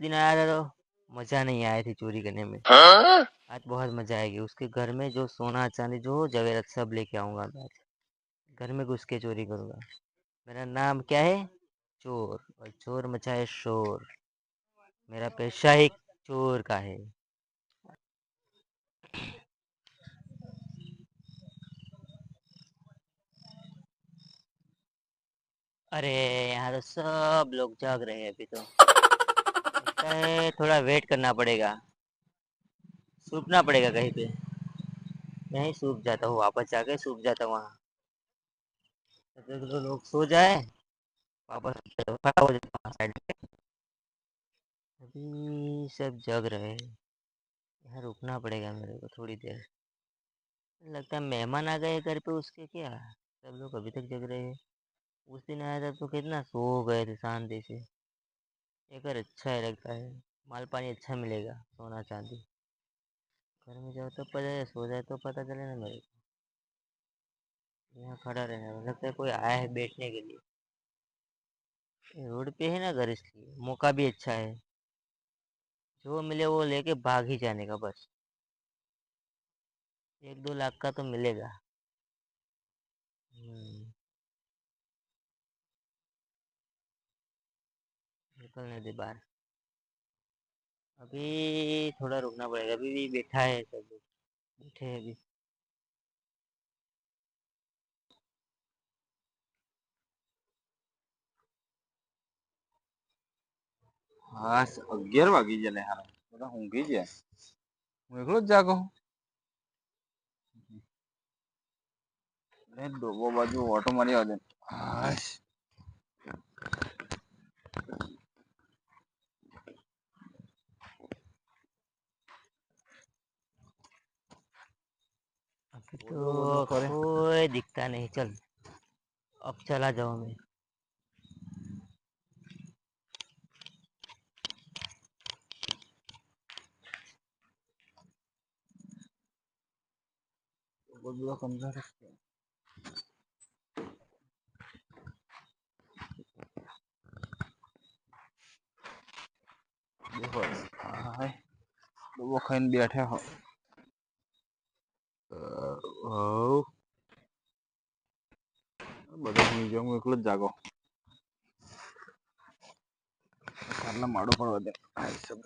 दिन आया था तो मज़ा नहीं आया थी चोरी करने में। आज बहुत मज़ा आएगी। उसके घर में जो सोना चांदी जो जवेरात सब लेके आऊँगा आज। घर में घुस के चोरी करूँगा। मेरा नाम क्या है? चोर। और चोर मचाए शोर। मेरा पेशा ही चोर का है। अरे यहाँ तो सब लोग जाग रहे हैं अभी तो। लगता है थोड़ा वेट करना पड़ेगा। सूखना पड़ेगा कहीं पे। नहीं सूख जाता हूँ, वापस जाके सूख जाता हूँ वहाँ। लोग सो जाए, वापस हो जाता साइड पे। अभी सब जग रहे यहाँ रुकना पड़ेगा मेरे को थोड़ी देर। लगता है मेहमान आ गए घर पे उसके क्या? सब लोग अभी तक जग रहे हैं। उस दिन आया था तो कितना सो गए थे शांति से। ये घर अच्छा है, लगता है। माल पानी अच्छा मिलेगा, सोना चांदी। घर में जाओ तो पता सो जाए तो पता चले ना मेरे को। यहाँ खड़ा रहना लगता है कोई आया है बैठने के लिए। रोड पे है ना घर इसलिए, मौका भी अच्छा है। जो मिले वो लेके भाग ही जाने का बस। एक दो लाख का तो मिलेगा। निकलने दे बाहर अभी थोड़ा रुकना पड़ेगा अभी भी बैठा है सब लोग बैठे हैं अभी હા અગિયાર વાગી ગયા લે હારા બધા ઊંઘી ગયા હું એકલો જ જાગો લે ડોબો બાજુ ઓટો મારી આવજે तो कोई दिखता नहीं। चल अब चला जाओ मैं। देखो हाँ, हाँ, हाँ। वो खाइन बैठे हो। હાય ડોબો ખાઈને બેઠા હો હવ બધા હું જાઉં હું એકલો જ જાગો કારના માડો પણ વધે હાય સબ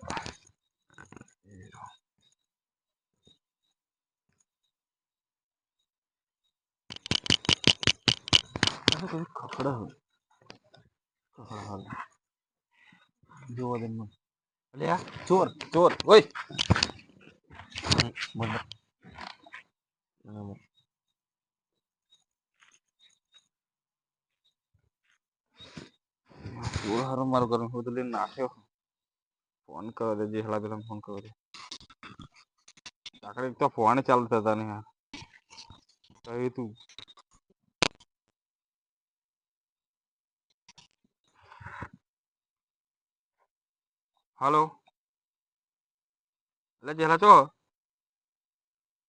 અરે કોઈ ખખડા હોય ખખડા હોય જોવા દે મને અલે આ ચોર ચોર ઓય બોલ બરાબર ચોર હારો મારો ઘર હું તો લઈને નાખ્યો ફોન કરો દે જેહલા પેલા ફોન કરો દે એક તો ફોન ચાલુ થતા તું હાલો એટલે જેલા ચો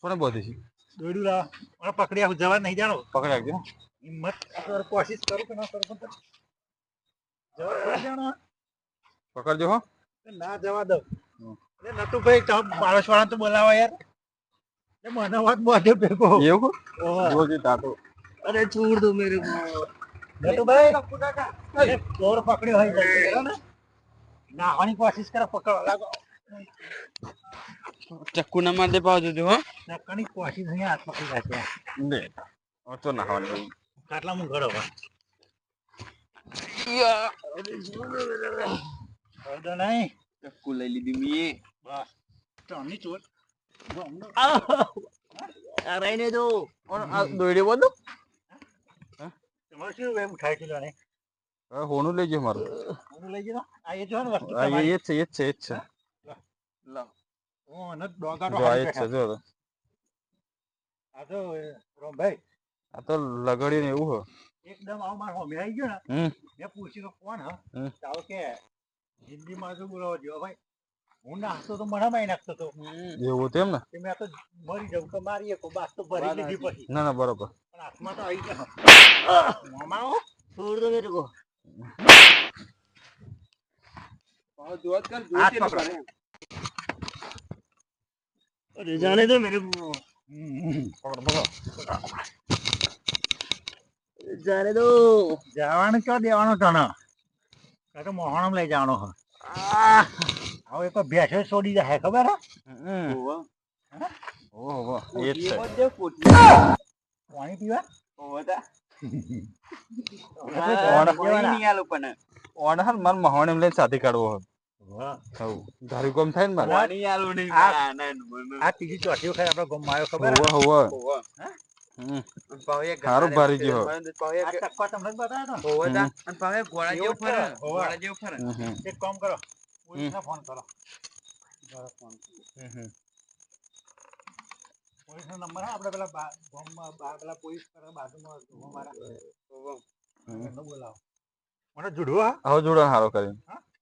કોને બોધી છે દોડુરા મને પકડ્યા હું જવા નહીં જાણો. પકડ્યા કે હિંમત કર કોશિશ કરું કે ના કરું પણ જવા જાણો. પકડજો હો. ના જવા દઉં. એટલે નટુ ભાઈ તો પારસ વાળા તો બોલાવા યાર. એ મને વાત બોધે ભેગો. એવું જો કે તાતો. અરે છોડ દો મેરે કો નટુ ભાઈ કાકા ચોર પકડ્યો હોય ને. નાવાની કોશિશ કર પકડવા લાગો. ચક્કુ ના મારતે પાવ જોજો હો નક્કાની કોશિશ અહીંયા હાથ પકડી રાખે લે હવે તો નાહવાનું ખાટલા હું ઘડો હવે નહીં ચક્કુ લઈ લીધી મી બસ તમની ચોર આ રહીને તો દોડે બધું તમારે શું એમ ઉઠાઈ કિલો ને હવે હોનું લઈ ગયો મારું હું લઈ ગયો આ એ જો ને વસ્તુ આ તમારી. એ જ છે એ જ છે એ જ છે ઓન જ ડોગાડો જો આ છે જો આ તો રોમભાઈ. આ તો લગડી ને એવું હો. એકદમ આવ માર હોમે આવી ગયો ને. મેં પૂછ્યું કે કોણ હ? તાવ કે હિન્દી માં શું બોલાવો? જો ભાઈ હું નાખતો તો મને માં નાખતો તો એવું તેમ ને? કે મેં તો મરી જાઉં કે મારી એકો બાસ તો ભરી લીધી પછી. ના ના બરોબર. પણ હાથમાં તો આવી ગયા મામાઓ છોડ દો મેરે કો જોત કર જોત अरे जाने दो मेरे को હમ, પકડો, પકડો. जाने दो જવાનું ક્યાં દેવાનું તને કાં તો મોહણમ લઈ જવાનો હો હવે એક ભેંસો છોડી જાય ખબર હે ઓહો એ જ છે પાણી પીવા ઓર્ડર હાલ માર મહાણ એમ લઈને સાથે કાઢવો હો વાહ. હવ ધારી કોમ થાય ને મારે? આ ત્રીજી ચોથી વખત આપડે ગામમાં આવ્યો ખબર? હે? હોવા. હોવા. સારું ભારી ગયો. હો. આ ટક્કો તમને જ બતાવ્યો તો? હમ. એવું જ છે. હમ હમ. એક કામ કરો ફોન કરો. ફોન પોલીસ નો નંબર હે આપણે પેલા બા- ગામમાં પેલા પોલીસ કરે બાજુમાં ઊભો મારા બોલાવો. મને જોડવા હવે જોડો સારો કરીને. હવે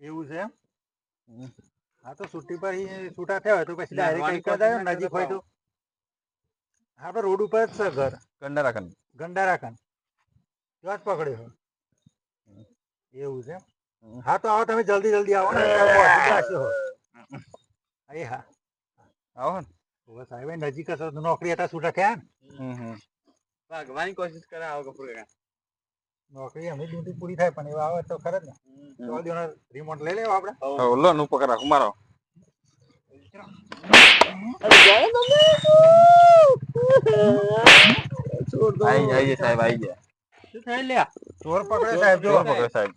એવું છે એમ? હા તો છૂટી પર છૂટા થયા હોય તો પછી ડાયરેક્ટ કઈ નજીક હોય તો. હા તો રોડ ઉપર જ છે ઘર. ગંડારાખંડ રાખન ગંડારા કાન ત્યાં જ પકડ્યો. એવું છે હા તો આવો તમે જલ્દી જલ્દી આવો ને. એ હા. આવો ને. બસ સાહેબ નજીક જ નોકરી હતા છૂટા થયા ને. હમ કોશિશ કરે આવો કપૂર નોકરી અમે ડ્યુટી પૂરી થાય પણ એવા આવે તો ખરે ને. તો દેવાનો રિમોટ લઈ લેવા આપણે. હા લો નું પકડ રાખો મારો. આઈ આઈ સાહેબ આઈ ગયા. શું ચોર પકડે સાહેબ ચોર સાહેબ.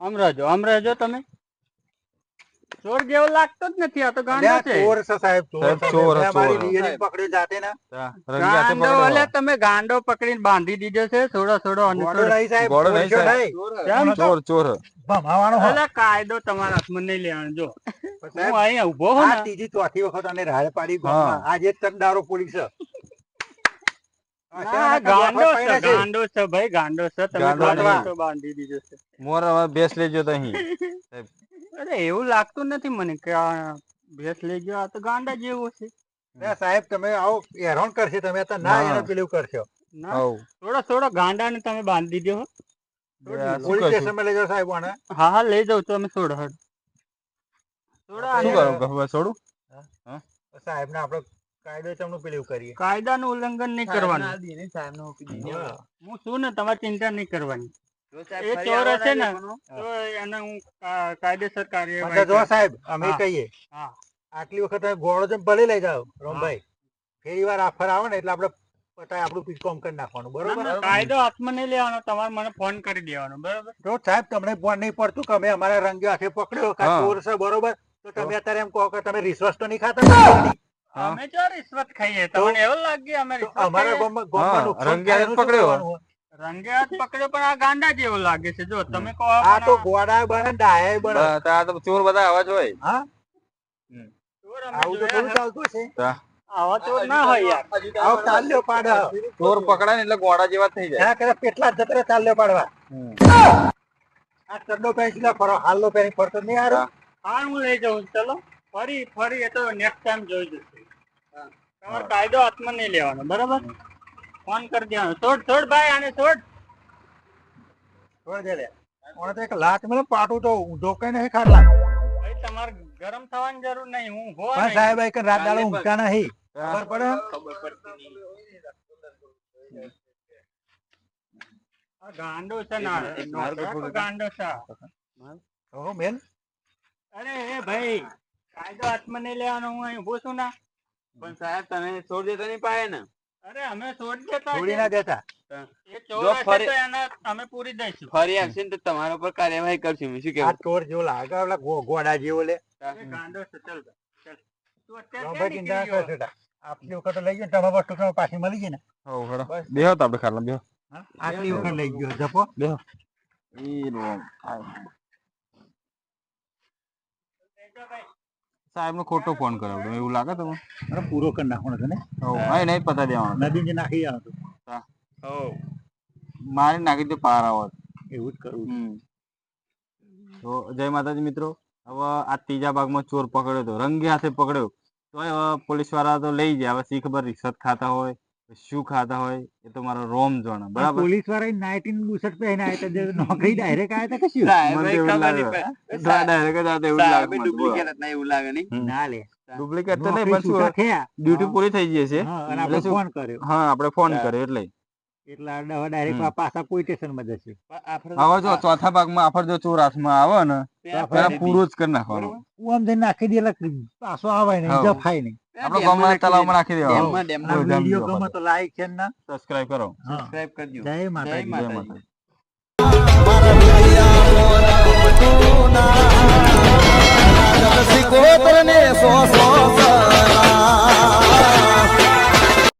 આમ રહેજો આમ રહેજો તમે. ચોર જેવો લાગતો જ નથી આ તો ગાંડો છે. ચોર છે સાહેબ ચોર ચોર, મારી ચોર. દિયરીને પકડ્યો જાતે ને. ગાંડો પકડ્યો. તમે ગાંડો પકડીને બાંધી દીધો છે. થોડો થોડો અને ગોળો નહીં સાહેબ ગોળો નહીં સાહેબ. ચોર ચોર. ભમાવાનો હોય. અલ્યા કાયદો તમારા હાથમાં નહીં લેવાનો જો. હું અહીંયા ઊભો હું આ ત્રીજી ચોથી વખત અને રાડ પાડી ગામમાં. આજે તકદારો પોલીસ ગાંડો છે ગાંડો છે ભાઈ ગાંડો છે. તમે બાંધી દીધો છે. મોર હવે બેસ લેજો તો અહીં. અરે એવું લાગતું નથી મને કે આ ભેસ લઈ ગયો આ તો ગાંડા જેવો છે. અરે સાહેબ તમે આવો હેરાન કરશે તમે તો ના એનો પેલું કરશો. ના થોડો થોડો ગાંડાને તમે બાંધી દો. પોલીસ? સ્ટેશનમાં લઈ જાઓ સાહેબ આને. હા હા લઈ જાઓ તમે થોડો હડ થોડા શું કરો? હવે છોડું? સાહેબને આપણે કાયદો તમને પેલું કરીએ. કાયદાનું ઉલ્લંઘન નહીં કરવાનું. હા. હું છું ને તમારે ચિંતા નહીં કરવાની. એ ચોર હશે ને તો એને હું કાયદેસર પણ જો સાહેબ અમે કહીએ. આટલી વખત તમે ગોળો જેમ ભલે લઈ જાઓ રોમભાઈ. ફેરી વાર આફર આવે ને એટલે આપણે પતાય આપણું પીછકોમ કરી નાખવાનું બરોબર? કાયદો હાથમાં નહીં લેવાનો તમારે મને ફોન કરી દેવાનો બરોબર? તો સાહેબ તમને ફોન નહીં પડતું કે અમે અમારા રંગે હાથે પકડ્યો કે ચોર છે બરોબર? તો તમે અત્યારે એમ કહો કે તમે રિશ્વત તો નહીં ખાતા. અમે જો રિશ્વત ખાઈએ તો- તમને એવું લાગે અમે અમારા? ગામમાં નુકસાન પકડ્યો. રંગે હાથ પકડ્યો પણ આ ગાંડા જેવો લાગે છે. જો તમે કહો આ તો પણ બને ડાયા બને. આ તો ચોર બધા આવા જ હોય. હા? ચોર આવું તો થોડું ચાલતું છે. છે. આવા ચોર ના હોય યાર. આવો ચાલ્યો પાડ. ચોર પકડાય ને એટલે ગોડા જેવા થઈ જાય. ના કરે પેટલા જતરે ચાલ્યો પાડવા. આ ચડ્ડો પેન્સિલ ફરો હાલો પહેરી ફરતો નહીં આરો હા. હું લઈ જાઉં ચલો. ફરી ફરી એ તો નેક્સ્ટ ટાઈમ જોઈ જશે તમારો કાયદો હાથમાં નહીં લેવાનો બરાબર? ફોન કરી દેવાનો છોડ છોડ ભાઈ આને છોડ છોડ દે લે. ઓને તો એક લાત મળે પાટું તો ઊંધો કઈ નહીં ખાટલા. ભાઈ તમારે ગરમ થવાની જરૂર નહીં. હું હો પણ સાહેબ એક રાત દાડો ઊંઘતા નહીં. ખબર પડે? આ ગાંડો છે ના ગાંડો છે બેન અરે એ ભાઈ કાયદો હાથમાં નહીં લેવાનો. હું અહીં ઊભો છું ના. પણ સાહેબ તમે છોડ દેતા નહીં પાયા ને. અરે અમે છોડી દેતા છોડી છે. ના દેતા એ ચોર જો હશે ફરી- તો એને અમે પૂરી દઈશું ફરી આવશે ને તો તમારા પર કાર્યવાહી કરશું શું આ કેવું ચોર જેવો લાગે ઓલા ગો- ગોડા જેવો લે એ ગાંડો છે ચાલ ભાઈ, ચાલ. તું અત્યારે ભાઈ ક્યાં ચિંતા નીકળી ના ગયો? કરશો આપણી વખત લઈ ગયો ને તમારા વસ્તુ તમે પાછી મળી ગઈ ને બસ. બેહો તો આપણે ખાટલા બેહો હા? આટલી વખત લઈ ગયો જપો ઈ રોમ સાહેબ નો ખોટો ફોન કરાવડો એવું લાગે તમે અરે પૂરો કરી નાખવાનો છે ને? હા એને પતા દેવાનો. નદી જે નાખી આવતો તું. મારી નાખી દે પાર આવત એવું જ કરવું તો જય માતાજી મિત્રો. હવે આ ત્રીજા ભાગમાં ચોર પકડ્યો તો. રંગે હાથે પકડ્યો. તો હવે પોલીસવાળા તો લઈ જાય હવે શી ખબર રિશ્વત ખાતા હોય. શું ખાતા હોય એ તો મારો રોમ જાણે બરાબર? પોલીસવાળા નાઇટીન બુશર્ટ પહેરીને આવ્યા હતા, જે નોકરી ડાયરેક્ટ આવ્યા હતા કે શું મને તો એવું લાગે. જ આ એવું લાગે નહીં? ના લે. ડુપ્લિકેટ તો નહીં પણ શું ડ્યુટી પૂરી થઈ જશે એટલે આપણે ફોન કર્યો. હા આપણે ફોન કર્યો એટલે. એટલે આડા ડાયરેક્ટ પાછા જો ચોથા ભાગમાં આવે ને પેલા પૂરો જ કરી નાખવાનો આમ જઈને નાખી દે એટલે પાછો આવે ને જફાય નહીં આપણો ગામમાં તળાવમાં નાખી દેવાનો લાઈક છે ને સબસ્ક્રાઇબ કરો સબસ્ક્રાઇબ કરજો જય માતાજી જય માતાજી કોતરને સો સો